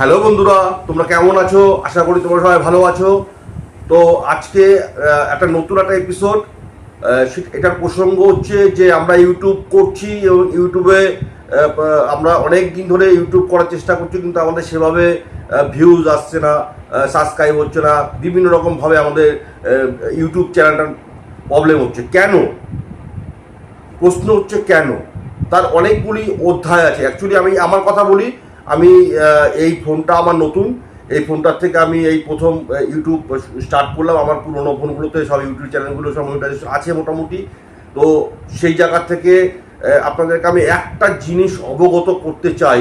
Hello বন্ধুরা, তোমরা কেমন আছো? আশা করি তোমরা সবাই ভালো আছো। তো আজকে একটা নতুন একটা এপিসোড এটার প্রসঙ্গ হচ্ছে যে আমরা ইউটিউব করছি এবং ইউটিউবে আমরা অনেক দিন ধরে ইউটিউব করার চেষ্টা করছি, কিন্তু আমাদের সেভাবে ভিউজ আসছে না সাবস্ক্রাইব হচ্ছে না, বিভিন্ন রকমভাবে আমাদের ইউটিউব চ্যানেলটার প্রবলেম হচ্ছে। কেন? প্রশ্ন হচ্ছে কেন? তার অনেকগুলি অধ্যায় আছে। অ্যাকচুয়ালি আমি আমার কথা বলি আমি এই ফোনটা আমার নতুন। এই ফোনটার থেকে আমি এই প্রথম ইউটিউব স্টার্ট করলাম। আমার পুরোনো ফোনগুলোতে সব ইউটিউব চ্যানেলগুলো সব আছে মোটামুটি। তো সেই জায়গা থেকে আপনাদেরকে আমি একটা জিনিস অবগত করতে চাই,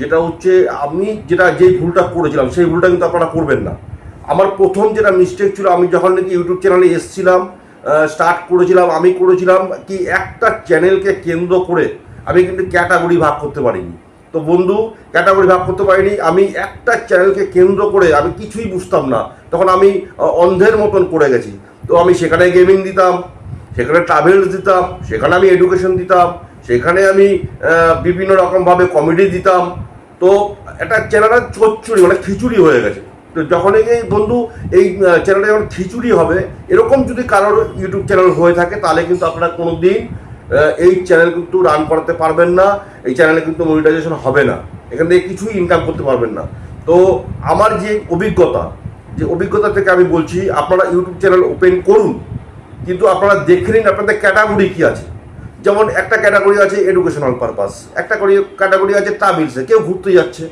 যেটা হচ্ছে আমি যেটা, যেই ভুলটা করেছিলাম, সেই ভুলটা কিন্তু আপনারা করবেন না। আমার প্রথম যেটা মিস্টেক ছিল, আমি যখন নাকি ইউটিউব চ্যানেলে এসেছিলাম স্টার্ট করেছিলাম, আমি করেছিলাম কি একটা চ্যানেলকে কেন্দ্র করে আমি কিন্তু ক্যাটাগরি ভাগ করতে পারিনি। তো বন্ধু ক্যাটাগরি ভাগ করতে পারিনি। আমি একটা চ্যানেলকে কেন্দ্র করে আমি কিছুই বুঝতাম না। তখন আমি অন্ধের মতন করে গেছি। তো আমি সেখানে গেমিং দিতাম, সেখানে ট্রাভেলস দিতাম, সেখানে আমি এডুকেশন দিতাম, সেখানে আমি বিভিন্ন রকমভাবে কমেডি দিতাম। তো একটা চ্যানেলটা চচ্চড়ি মানে খিচুড়ি হয়ে গেছে। তো যখন এই বন্ধু, এই চ্যানেলটা যখন খিচুড়ি হবে, এরকম যদি কারোর ইউটিউব চ্যানেল হয়ে থাকে, তাহলে কিন্তু আপনারা কোনো দিন এই চ্যানেল কিন্তু রান করাতে পারবেন না, এই চ্যানেলে কিন্তু মনিটাইজেশন হবে না। এখান থেকে কিছুই ইনকাম করতে পারবেন না। তো আমার যে অভিজ্ঞতা যে অভিজ্ঞতা থেকে আমি বলছি, আপনারা ইউটিউব চ্যানেল ওপেন করুন, কিন্তু আপনারা দেখে নিন আপনাদের ক্যাটাগরি কী আছে। যেমন একটা ক্যাটাগরি আছে এডুকেশনাল পারপাস একটা ক্যাটাগরি আছে ট্রাভেলসে কেউ ঘুরতে যাচ্ছে,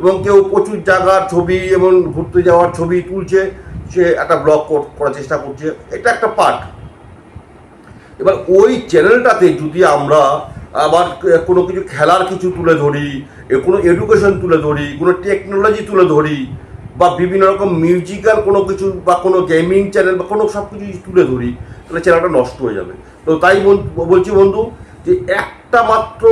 এবং কেউ প্রচুর জায়গার ছবি এবং ঘুরতে যাওয়ার ছবি তুলছে, সে একটা ব্লগ করার চেষ্টা করছে। এটা একটা পার্ট এবার ওই চ্যানেলটাতে যদি আমরা আবার কোনো কিছু খেলার কিছু তুলে ধরি কোনো এডুকেশন তুলে ধরি, কোনো টেকনোলজি তুলে ধরি, বা বিভিন্ন রকম মিউজিক্যাল কোনো কিছু বা কোনো গেমিং চ্যানেল বা কোনো সব কিছু তুলে ধরি, তাহলে চ্যানেলটা নষ্ট হয়ে যাবে। তো তাই বলছি বন্ধু যে একটা মাত্র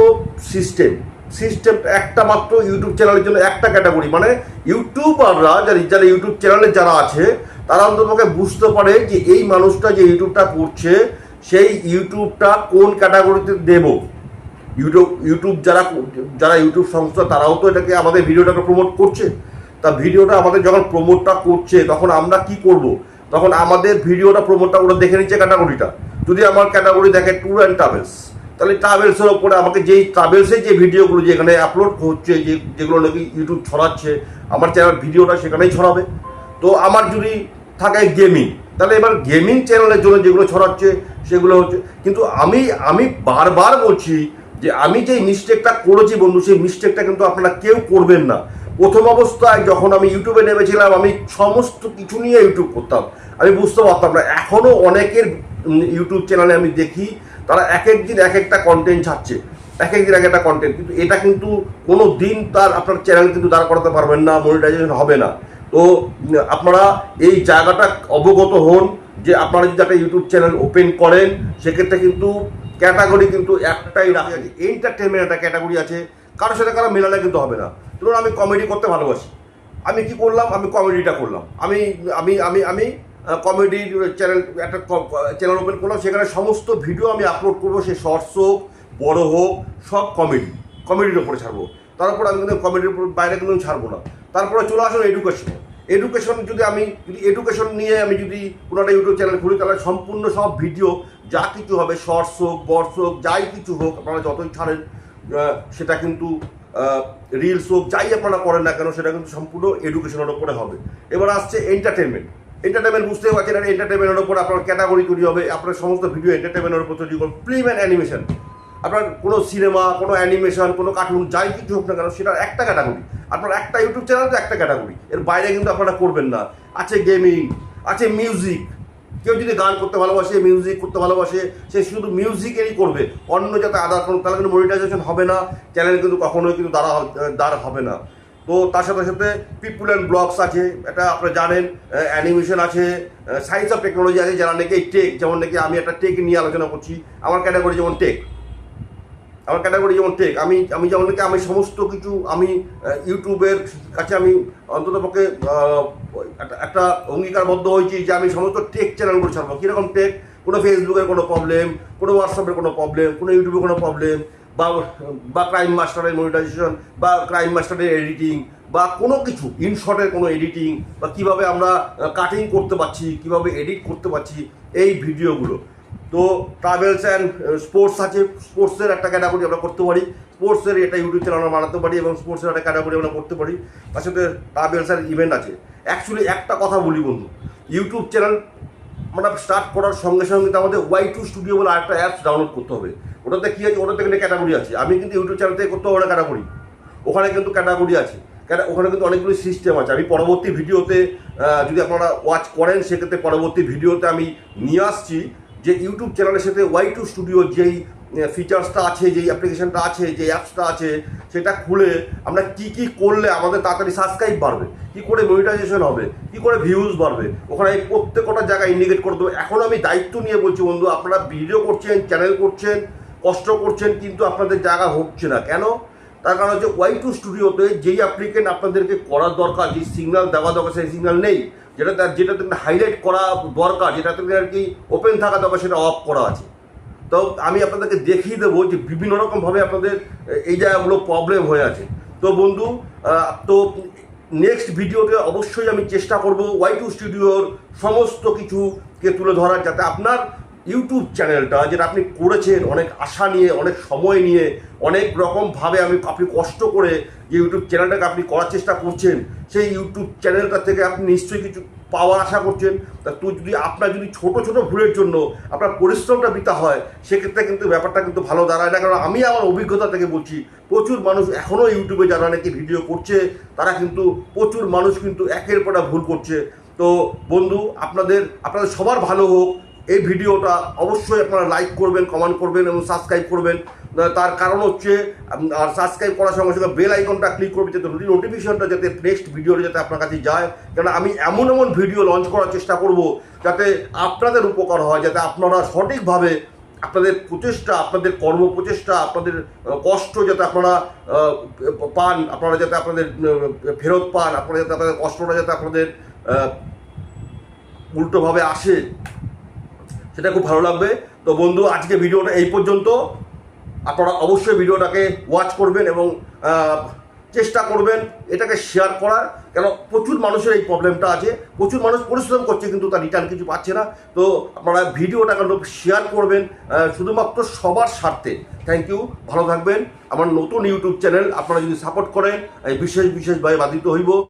সিস্টেম সিস্টেম একটা মাত্র ইউটিউব চ্যানেলের জন্য একটা ক্যাটাগরি মানে ইউটিউবাররা যারা যারা ইউটিউব চ্যানেলে যারা আছে, তারা অন্ততপক্ষে বুঝতে পারে যে এই মানুষটা যে ইউটিউবটা করছে সেই ইউটিউবটা কোন ক্যাটাগরিতে দেব? ইউটিউব ইউটিউব যারা যারা ইউটিউব সংস্থা, তারাও তো এটাকে আমাদের ভিডিওটাকে প্রমোট করছে। তা ভিডিওটা আমাদের যখন প্রমোটটা করছে, তখন আমরা কি করব? তখন আমাদের ভিডিওটা প্রমোটটা ওরা দেখে নিচ্ছে ক্যাটাগরিটা। যদি আমার ক্যাটাগরি দেখে ট্যুর অ্যান্ড ট্রাভেলস তাহলে ট্রাভেলসের ওপরে আমাকে যেই ট্রাভেলসের যে ভিডিওগুলো যেখানে আপলোড হচ্ছে, যে, যেগুলো নাকি ইউটিউব ছড়াচ্ছে, আমার চ্যানেল ভিডিওটা সেখানেই ছড়াবে। তো আমার যদি থাকে গেমিং তাহলে এবার গেমিং চ্যানেলের জন্য যেগুলো ছড়াচ্ছে সেগুলো হচ্ছে, কিন্তু আমি আমি বারবার বলছি যে আমি যে মিস্টেকটা করেছি বন্ধু, সেই মিস্টেকটা কিন্তু আপনারা কেউ করবেন না। প্রথম অবস্থায় যখন আমি ইউটিউবে নেমেছিলাম, আমি সমস্ত কিছু নিয়ে ইউটিউব করতাম। আমি বুঝতে পারতাম না এখনও অনেকের ইউটিউব চ্যানেলে আমি দেখি, তারা এক এক দিন এক একটা কন্টেন্ট ছাড়ছে এক এক দিন এক একটা কন্টেন্ট কিন্তু এটা কিন্তু কোনো দিন তার আপনার চ্যানেল কিন্তু দাঁড় করাতে পারবেন না মনিটাইজেশন হবে না। তো, আপনারা এই জায়গাটা অবগত হন যে আপনারা যদি একটা ইউটিউব চ্যানেল ওপেন করেন, সেক্ষেত্রে কিন্তু ক্যাটাগরি কিন্তু একটাই রাখা আছে। এন্টারটেনমেন্ট একটা ক্যাটাগরি আছে। কারোর সাথে কারও মেলালে কিন্তু হবে না। ধরুন আমি কমেডি করতে ভালোবাসি। আমি কি করলাম? আমি কমেডিটা করলাম। আমি আমি আমি আমি কমেডির চ্যানেল একটা চ্যানেল ওপেন করলাম। সেখানে সমস্ত ভিডিও আমি আপলোড করব। সে শর্টস হোক, বড়ো হোক, সব কমেডি কমেডির ওপরে ছাড়বো। তারপর আমি কিন্তু কমেডির বাইরে কিন্তু ছাড়বো না। তারপরে চলে আসুন এডুকেশন এডুকেশন যদি আমি, যদি এডুকেশন নিয়ে আমি যদি কোনো একটা ইউটিউব চ্যানেল খুলি, তাহলে সম্পূর্ণ সব ভিডিও যা কিছু হবে শর্টস হোক বর্ডস হোক, যাই কিছু হোক, আপনারা যতই ছাড়েন সেটা কিন্তু রিলস হোক, যাই আপনারা করেন না কেন, সেটা কিন্তু সম্পূর্ণ এডুকেশনের ওপরে হবে। এবার আসছে এন্টারটেনমেন্ট এন্টারটেনমেন্ট বুঝতে পারছেন এন্টারটেনমেন্টের ওপর আপনার ক্যাটাগরি তৈরি হবে, আপনার সমস্ত ভিডিও এন্টারটেনমেন্টের ওপর তৈরি করবেন ফিল্ম অ্যান্ড অ্যানিমেশন আপনার কোনো সিনেমা, কোনো অ্যানিমেশন, কোনো কার্টুন, যাই কিছু হোক না কেন সেটা একটা ক্যাটাগরি। আপনার একটা ইউটিউব চ্যানেল তো একটা ক্যাটাগরি। এর বাইরে কিন্তু আপনারা করবেন না। আছে গেমিং আছে মিউজিক কেউ যদি গান করতে ভালোবাসে মিউজিক করতে ভালোবাসে, সে শুধু মিউজিকেরই করবে। অন্য যাতে আদার কোনো, তাহলে কিন্তু মনিটাইজেশন হবে না। চ্যানেল কিন্তু কখনোই কিন্তু দাঁড়া দাঁড় হবে না। তো তার সাথে সাথে পিপুল অ্যান্ড ব্লগস আছে, এটা আপনারা জানেন। অ্যানিমেশন আছে সায়েন্স অফ টেকনোলজি আছে, যারা নাকি টেক যেমন নাকি আমি একটা টেক নিয়ে আলোচনা করছি। আমার ক্যাটাগরি যেমন টেক আমার ক্যাটাগরি যেমন টেক আমি আমি যেমন আমি সমস্ত কিছু আমি ইউটিউবের কাছে আমি অন্তত পক্ষে একটা অঙ্গীকারবদ্ধ হয়েছি যে আমি সমস্ত টেক চ্যানেলগুলো ছাড়বো। কীরকম টেক কোনো ফেসবুকের কোনো প্রবলেম কোনো হোয়াটসঅ্যাপের কোনো প্রবলেম কোনো ইউটিউবে কোনো প্রবলেম বা বা ক্রাইম মাস্টারের মনিটাইজেশন বা ক্রাইম মাস্টারের এডিটিং বা কোনো কিছু ইনশটের কোনো এডিটিং বা কীভাবে আমরা কাটিং করতে পারছি, কীভাবে এডিট করতে পারছি, এই ভিডিওগুলো তো ট্রাভেলস অ্যান্ড স্পোর্টস আছে স্পোর্টসের একটা ক্যাটাগরি আমরা করতে পারি স্পোর্টসের এটা ইউটিউব চ্যানেল আমরা বানাতে পারি এবং স্পোর্টসের একটা ক্যাটাগরি আমরা করতে পারি, তার সাথে ট্রাভেলস অ্যান্ড ইভেন্ট আছে। অ্যাকচুয়ালি একটা কথা বলি বন্ধু ইউটিউব চ্যানেল আমরা স্টার্ট করার সঙ্গে সঙ্গে আমাদের ওয়াই টু স্টুডিও বলে একটা অ্যাপস ডাউনলোড করতে হবে। ওটাতে কী আছে? ওটাতে কিন্তু ক্যাটাগরি আছে। আমি কিন্তু ইউটিউব চ্যানেল থেকে করতে হবে ক্যাটাগরি ওখানে কিন্তু ক্যাটাগরি আছে। ওখানে কিন্তু অনেকগুলো সিস্টেম আছে। আমি পরবর্তী ভিডিওতে যদি আপনারা ওয়াচ করেন, সেক্ষেত্রে পরবর্তী ভিডিওতে আমি নিয়ে আসছি। যে ইউটিউব চ্যানেলের সাথে ওয়াই টু স্টুডিও যেই ফিচার্সটা আছে, যেই অ্যাপ্লিকেশনটা আছে, যে অ্যাপসটা আছে, সেটা খুলে আমরা কি কি করলে আমাদের তাড়াতাড়ি সাবস্ক্রাইব বাড়বে? কি করে মনিটাইজেশন হবে? কি করে ভিউজ বাড়বে? ওখানে এই প্রত্যেকটা জায়গায় ইন্ডিকেট করে দেবো। এখন আমি দায়িত্ব নিয়ে বলছি, বন্ধু, আপনারা ভিডিও করছেন চ্যানেল করছেন, কষ্ট করছেন, কিন্তু আপনাদের জায়গা হচ্ছে না। কেন? তার কারণ হচ্ছে ওয়াই টু স্টুডিওতে যেই অ্যাপ্লিকেন্ট আপনাদেরকে করার দরকার যে সিগনাল দেওয়া দরকার, সেই সিগনাল নেই। যেটা তার যেটা তুমি হাইলাইট করা দরকার, যেটা তুমি আর কি ওপেন থাকা দরকার, সেটা অফ করা আছে। তো আমি আপনাদেরকে দেখিয়ে দেবো যে বিভিন্ন রকমভাবে আপনাদের, এই জায়গাগুলো প্রবলেম হয়ে আছে। তো বন্ধু তো নেক্সট ভিডিওতে অবশ্যই আমি চেষ্টা করব ওয়াই টু স্টুডিওর সমস্ত কিছুকে তুলে ধরার, যাতে আপনার ইউটিউব চ্যানেলটা যেটা আপনি করেছেন, অনেক আশা নিয়ে, অনেক সময় নিয়ে, অনেক রকমভাবে আমি আপনি কষ্ট করে যে ইউটিউব চ্যানেলটাকে আপনি করার চেষ্টা করছেন, সেই ইউটিউব চ্যানেলটা থেকে আপনি নিশ্চয়ই কিছু পাওয়ার আশা করছেন। তা তুই যদি আপনার যদি ছোট ছোট ভুলের জন্য আপনার পরিশ্রমটা দিতে হয়, সেক্ষেত্রে কিন্তু ব্যাপারটা কিন্তু ভালো দাঁড়ায় না। কারণ আমি আমার অভিজ্ঞতা থেকে বলছি, প্রচুর মানুষ এখনও ইউটিউবে যারা নাকি ভিডিও করছে, তারা কিন্তু প্রচুর মানুষ কিন্তু একের পর ভুল করছে। তো বন্ধু, আপনাদের আপনাদের সবার ভালো হোক এই ভিডিওটা অবশ্যই আপনারা লাইক করবেন কমেন্ট করবেন এবং সাবস্ক্রাইব করবেন। তার কারণ হচ্ছে আর সাবস্ক্রাইব করার সঙ্গে সঙ্গে বেল আইকনটা ক্লিক করবেন, যাতে নোটিফিকেশনটা যাতে নেক্সট ভিডিওটা যাতে আপনার কাছে যায়। কারণ আমি এমন এমন ভিডিও লঞ্চ করার চেষ্টা করব, যাতে আপনাদের উপকার হয়, যাতে আপনারা সঠিকভাবে আপনাদের প্রচেষ্টা, আপনাদের কর্ম প্রচেষ্টা আপনাদের কষ্ট যাতে আপনারা পান, আপনারা যাতে আপনাদের ফেরত পান, আপনারা যাতে আপনাদের কষ্টটা যাতে আপনাদের উল্টোভাবে আসে। সেটা খুব ভালো লাগবে। তো বন্ধু, আজকে ভিডিওটা এই পর্যন্ত। আপনারা অবশ্যই ভিডিওটাকে ওয়াচ করবেন এবং চেষ্টা করবেন এটাকে শেয়ার করার। কেন, প্রচুর মানুষের এই প্রবলেমটা আছে। প্রচুর মানুষ পরিশ্রম করছে, কিন্তু তার রিটার্ন কিছু পাচ্ছে না। তো আপনারা ভিডিওটা কিন্তু শেয়ার করবেন শুধুমাত্র সবার স্বার্থে। থ্যাংক ইউ ভালো থাকবেন। আমার নতুন ইউটিউব চ্যানেল আপনারা যদি সাপোর্ট করেন বিশেষ বিশেষভাবে বাধিত হইব।